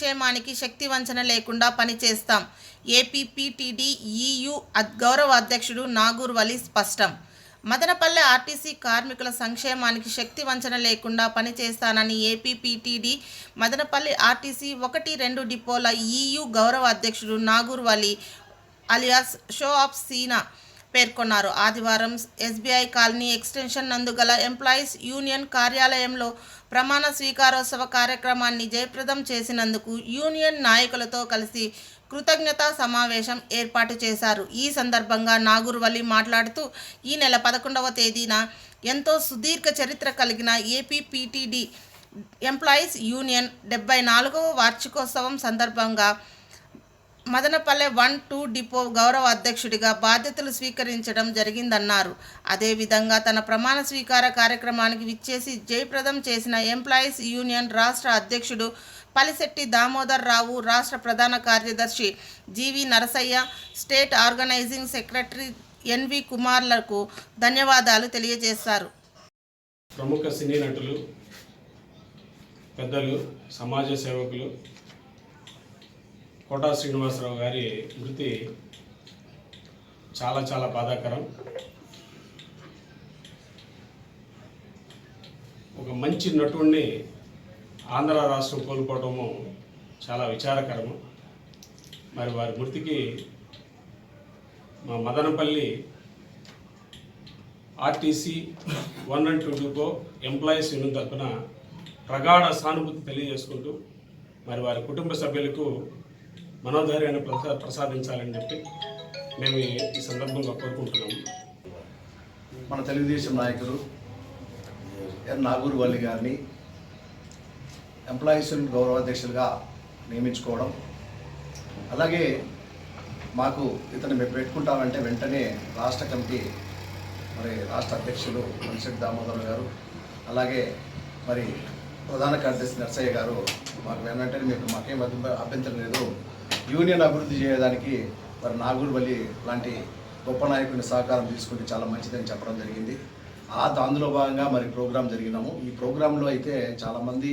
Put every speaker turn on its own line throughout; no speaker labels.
సంక్షేమానికి శక్తి వంచన లేకుండా పనిచేస్తాం ఏపీపీటీడీ ఈయు అద్- గౌరవ అధ్యక్షుడు నాగూర్ వలి స్పష్టం. మదనపల్లె ఆర్టీసీ కార్మికుల సంక్షేమానికి శక్తి వంచన లేకుండా పనిచేస్తానని ఏపీపీటీడీ మదనపల్లి ఆర్టీసీ ఒకటి రెండు డిపోల ఈయు గౌరవ అధ్యక్షుడు Nagur Vali alias show off సీనా పేర్కొన్నారు. ఆదివారం ఎస్బీఐ కాలనీ ఎక్స్టెన్షన్ నందుగల ఎంప్లాయీస్ యూనియన్ కార్యాలయంలో ప్రమాణ స్వీకారోత్సవ కార్యక్రమాన్ని జయప్రదం చేసినందుకు యూనియన్ నాయకులతో కలిసి కృతజ్ఞతా సమావేశం ఏర్పాటు చేశారు. ఈ సందర్భంగా నాగూర్వల్లి మాట్లాడుతూ ఈ నెల పదకొండవ తేదీన ఎంతో సుదీర్ఘ చరిత్ర కలిగిన ఏపీపీటీడీ ఎంప్లాయీస్ యూనియన్ డెబ్బై నాలుగవ వార్షికోత్సవం సందర్భంగా మదనపల్లె వన్ టూ డిపో గౌరవ అధ్యక్షుడిగా బాధ్యతలు స్వీకరించడం జరిగిందన్నారు. అదేవిధంగా తన ప్రమాణ స్వీకార కార్యక్రమానికి విచ్చేసి జయప్రదం చేసిన ఎంప్లాయీస్ యూనియన్ రాష్ట్ర అధ్యక్షుడు పలిశెట్టి దామోదర్ రావు రాష్ట్ర ప్రధాన కార్యదర్శి GV Narasayya state organizing secretary NV కుమార్లకు ధన్యవాదాలు తెలియజేశారు.
ప్రముఖ సినీ నటులు పెద్దలు సమాజ సేవకులు కోటా శ్రీనివాసరావు గారి మృతి చాలా చాలా బాధాకరం. ఒక మంచి నటుడిని ఆంధ్ర రాష్ట్రం కోల్పోవటము చాలా విచారకరము. మరి వారి మృతికి మా Madanapalli RTC one and two టూకో employees union తరఫున ప్రగాఢ సానుభూతి తెలియజేసుకుంటూ మరి వారి కుటుంబ సభ్యులకు మనోధైర్యాన్ని ప్రసా ప్రసాదించాలని చెప్పి మేము ఈ- సందర్భంగా కోరుకుంటున్నాము.
మన తెలుగుదేశం నాయకులు ఎన్ నాగూర్ వల్లి గారిని ఎంప్లాయీస్ గౌరవాధ్యక్షులుగా నియమించుకోవడం అలాగే మాకు ఇతను మేము పెట్టుకుంటామంటే వెంటనే రాష్ట్ర కమిటీ మరి రాష్ట్ర అధ్యక్షులు మనిషెట్టి దామోదర్ గారు అలాగే మరి ప్రధాన కార్యదర్శి నర్సయ్య గారు మాకు వెంటనే మీకు మాకేం అభ్యంతరం లేదు. యూనియన్ అభివృద్ధి చేయడానికి మరి నాగూర్వల్లి లాంటి గొప్ప నాయకుని సహకారం తీసుకుంటే చాలా మంచిదని చెప్పడం జరిగింది. ఆ అందులో భాగంగా మరి ప్రోగ్రాం జరిగినాము. ఈ ప్రోగ్రాంలో అయితే చాలామంది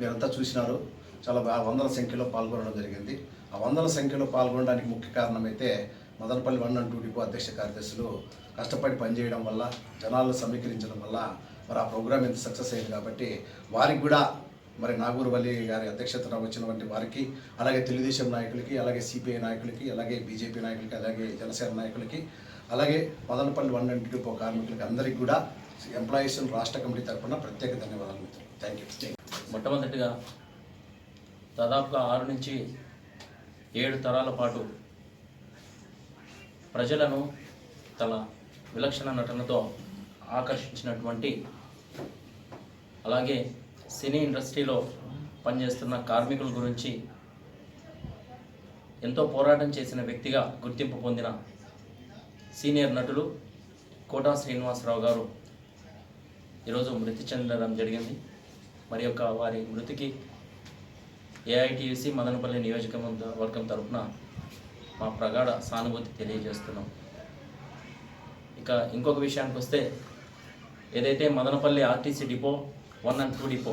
మీరంతా చూసినారు. చాలా వందల సంఖ్యలో పాల్గొనడం జరిగింది. ఆ వందల సంఖ్యలో పాల్గొనడానికి ముఖ్య కారణం అయితే Madanapalli one and two depot అధ్యక్ష కార్యదర్శులు కష్టపడి పనిచేయడం వల్ల జనాలను సమీకరించడం వల్ల మరి ఆ ప్రోగ్రాం ఎంత సక్సెస్ అయింది కాబట్టి వారికి కూడా మరి నాగూరువల్లి గారి అధ్యక్షతన వచ్చినటువంటి వారికి అలాగే తెలుగుదేశం నాయకులకి అలాగే సిపిఐ నాయకులకి అలాగే బీజేపీ నాయకులకి అలాగే జనసేన నాయకులకి అలాగే మదనపల్లి వన్ అండ్ డిపో కార్మికులకి అందరికీ కూడా ఎంప్లాయీస్ రాష్ట్ర కమిటీ తరఫున ప్రత్యేక ధన్యవాదాలు మిత్రులు. థ్యాంక్ యూ
మొట్టమొదటిగా దాదాపుగా ఆరు నుంచి ఏడు తరాల పాటు ప్రజలను తన విలక్షణ నటనతో ఆకర్షించినటువంటి అలాగే సినీ ఇండస్ట్రీలో పనిచేస్తున్న కార్మికుల గురించి ఎంతో పోరాటం చేసిన వ్యక్తిగా గుర్తింపు పొందిన సీనియర్ నటులు కోటా శ్రీనివాసరావు గారు ఈరోజు మృతి చెందడం జరిగింది. మరి యొక్క వారి మృతికి ఏఐటియుసి మదనపల్లి నియోజకవర్గం తరఫున మా ప్రగాఢ సానుభూతి తెలియజేస్తున్నాం. ఇక ఇంకొక విషయానికి వస్తే ఏదైతే Madanapalli RTC depot one and two depot.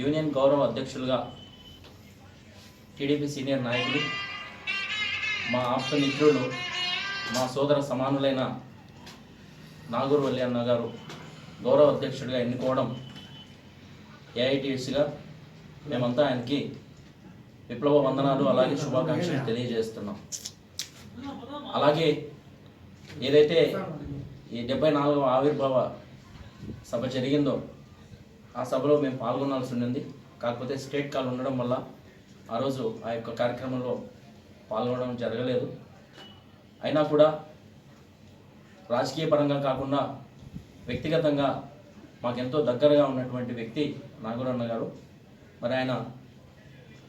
Union గౌరవ అధ్యక్షులుగా టీడీపీ సీనియర్ నాయకులు మా ఆప్త మిత్రులు మా సోదర సమానులైన నాగూర్ వల్లి అన్న గారు గౌరవ అధ్యక్షుడిగా ఎన్నుకోవడం ఏఐటీసీగా మేమంతా ఆయనకి విప్లవ వందనాలు అలాగే శుభాకాంక్షలు తెలియజేస్తున్నాం. అలాగే ఏదైతే ఈ డెబ్బై నాలుగవ ఆవిర్భావ సభ జరిగిందో ఆ సభలో మేము పాల్గొనాల్సి ఉండింది. కాకపోతే స్టేట్ కాల్ ఉండడం వల్ల ఆ రోజు ఆ యొక్క కార్యక్రమంలో పాల్గొనడం జరగలేదు. అయినా కూడా రాజకీయ పరంగా కాకుండా వ్యక్తిగతంగా మాకెంతో దగ్గరగా ఉన్నటువంటి వ్యక్తి నాగూరన్న గారు. మరి ఆయన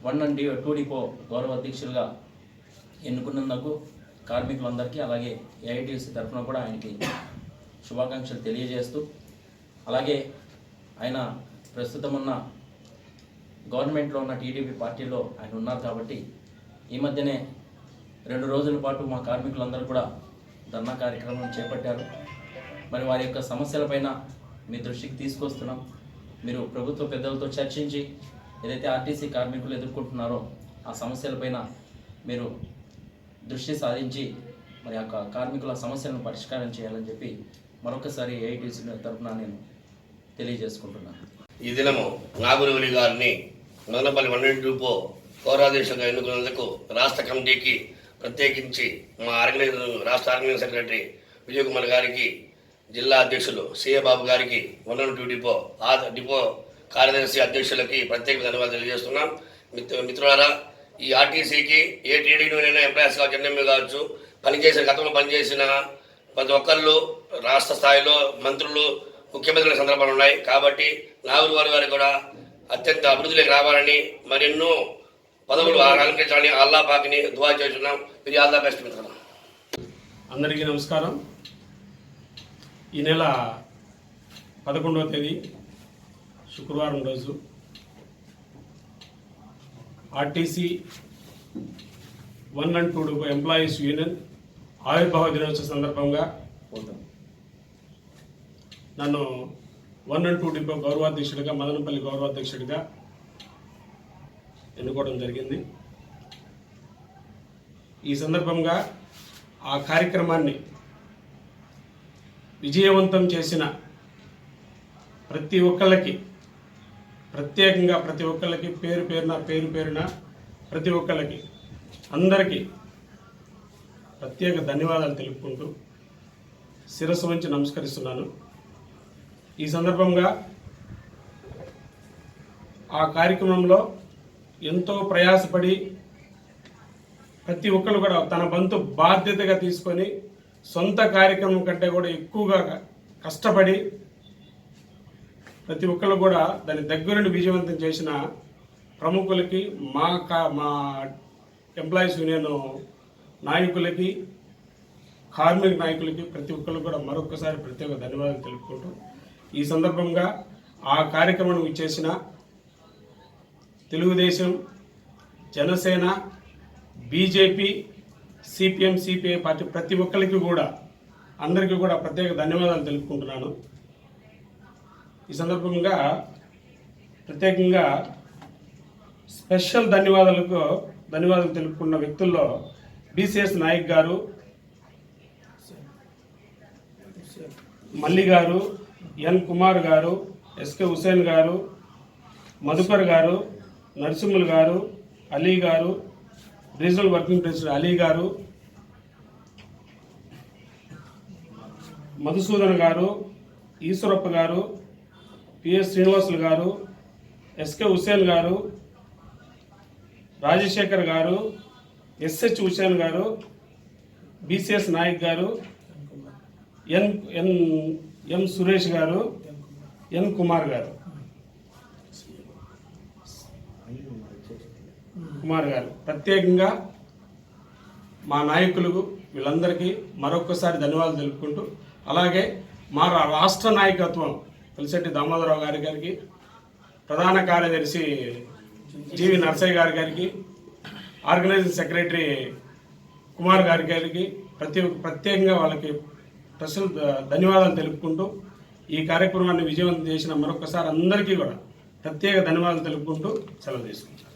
వన్ అండ్ టూ డిపో గౌరవ అధ్యక్షులుగా ఎన్నుకున్నందుకు కార్మికులందరికీ అలాగే ఏఐటీసీ తరఫున కూడా ఆయనకి శుభాకాంక్షలు తెలియజేస్తూ అలాగే ఆయన ప్రస్తుతం ఉన్న గవర్నమెంట్లో ఉన్న టీడీపీ పార్టీలో ఆయన ఉన్నారు కాబట్టి ఈ మధ్యనే రెండు రోజుల పాటు మా కార్మికులందరూ కూడా ధర్నా కార్యక్రమం చేపట్టారు. మరి వారి యొక్క సమస్యలపైన మీ దృష్టికి తీసుకొస్తున్నాం. మీరు ప్రభుత్వ పెద్దలతో చర్చించి ఏదైతే ఆర్టీసీ కార్మికులు ఎదుర్కొంటున్నారో ఆ సమస్యలపైన మీరు దృష్టి సాధించి మరి ఆ కార్మికుల సమస్యలను పరిష్కారం చేయాలని చెప్పి మరొకసారి ఏఐటీసీ తరఫున నేను తెలియజేసుకుంటున్నాను.
ఈ దినము నాగురువులి గారిని మదనపల్లి వన్ డిపో పౌరాధీక్షగా ఎన్నుకున్నందుకు రాష్ట్ర కమిటీకి ప్రత్యేకించి మా ఆర్గనైజర్ రాష్ట్ర ఆర్గనైజర్ సెక్రటరీ విజయకుమార్ గారికి జిల్లా అధ్యక్షులు సీఏ బాబు గారికి వన్ టూ డిపో ఆ డిపో కార్యదర్శి అధ్యక్షులకి ప్రత్యేక ధన్యవాదాలు తెలియజేస్తున్నాం. మిత్ర మిత్రులారా ఈ ఆర్టీసీకి ఏ టీడీ యూనియన్ ఎంప్లాయీస్ కావచ్చు ఎన్ఎంఏ కావచ్చు పనిచేసిన గతంలో పనిచేసిన ప్రతి ఒక్కళ్ళు రాష్ట్ర స్థాయిలో మంత్రులు ముఖ్యమంత్రుల సందర్భాలు ఉన్నాయి. కాబట్టి నాగురు వారి వారికి కూడా అత్యంత అభివృద్ధిలోకి రావాలని మరెన్నో పదవులు అలంకరించాలని అల్లా పాకిని దువా చేస్తున్నాం. ఇది ఆల్ బెస్ట్
అందరికీ నమస్కారం. ఈ నెల పదకొండవ తేదీ శుక్రవారం రోజు RTC one and two employees union ఆవిర్భావ దినోత్సవ సందర్భంగా నన్ను వన్ అండ్ టూ డిపో గౌరవాధ్యక్షుడిగా మదనపల్లి గౌరవాధ్యక్షుడిగా ఎన్నుకోవడం జరిగింది. ఈ సందర్భంగా ఆ కార్యక్రమాన్ని విజయవంతం చేసిన ప్రతి ఒక్కళ్ళకి ప్రత్యేకంగా ప్రతి ఒక్కళ్ళకి పేరు పేరున పేరు పేరున ప్రతి ఒక్కళ్ళకి అందరికీ ప్రత్యేక ధన్యవాదాలు తెలుపుకుంటూ శిరస్సు వంచి నమస్కరిస్తున్నాను. ఈ సందర్భంగా ఆ కార్యక్రమంలో ఎంతో ప్రయాసపడి ప్రతి ఒక్కరు కూడా తన వంతు బాధ్యతగా తీసుకొని సొంత కార్యక్రమం కంటే కూడా ఎక్కువగా కష్టపడి ప్రతి ఒక్కరు కూడా దాని దగ్గరుండి విజయవంతం చేసిన ప్రముఖులకి మా కా మా ఎంప్లాయీస్ యూనియన్ నాయకులకి కార్మిక నాయకులకి ప్రతి ఒక్కరు కూడా మరొకసారి ప్రత్యేక ధన్యవాదాలు తెలుపుకుంటూ ఈ సందర్భంగా ఆ కార్యక్రమం ఇచ్చేసిన Telugu Desam Janasena BJP CPM CPI party ప్రతి ఒక్కరికి కూడా అందరికీ కూడా ప్రత్యేక ధన్యవాదాలు తెలుపుకుంటున్నాను. ఈ సందర్భంగా ప్రత్యేకంగా స్పెషల్ ధన్యవాదాలకు ధన్యవాదాలు తెలుపుకున్న వ్యక్తుల్లో బీసీఎస్ నాయక్ గారు మల్లి గారు ఎన్ కుమార్ గారు ఎస్కే హుసేన్ గారు మధుకర్ గారు నరసింహులు గారు అలీ గారు రీజనల్ వర్కింగ్ ప్రెసిడెంట్ అలీ గారు మధుసూదన్ గారు ఈశ్వరప్ప గారు పిఎస్ శ్రీనివాసులు గారు ఎస్కే హుసేన్ గారు రాజశేఖర్ గారు ఎస్హెచ్ హుసేన్ గారు బీసీఎస్ నాయక్ గారు ఎన్ ఎన్ ఎం సురేష్ గారు ఎన్ కుమార్ గారు? కుమార్ గారు. ప్రత్యేకంగా మా నాయకులకు వీళ్ళందరికీ మరొకసారి ధన్యవాదాలు తెలుపుకుంటూ అలాగే మా రాష్ట్ర నాయకత్వం పులిశెట్టి దామోదరరావు గారి గారికి ప్రధాన కార్యదర్శి జీవి నర్సయ్య గారి గారికి ఆర్గనైజింగ్ సెక్రటరీ కుమార్ గారి గారికి ప్రతి ప్రత్యేకంగా వాళ్ళకి ప్రశ్న ధన్యవాదాలు తెలుపుకుంటూ ఈ కార్యక్రమాన్ని విజయవంతం చేసిన మరొకసారి అందరికీ కూడా ప్రత్యేక ధన్యవాదాలు తెలుపుకుంటూ సెలవు తీసుకుంటాం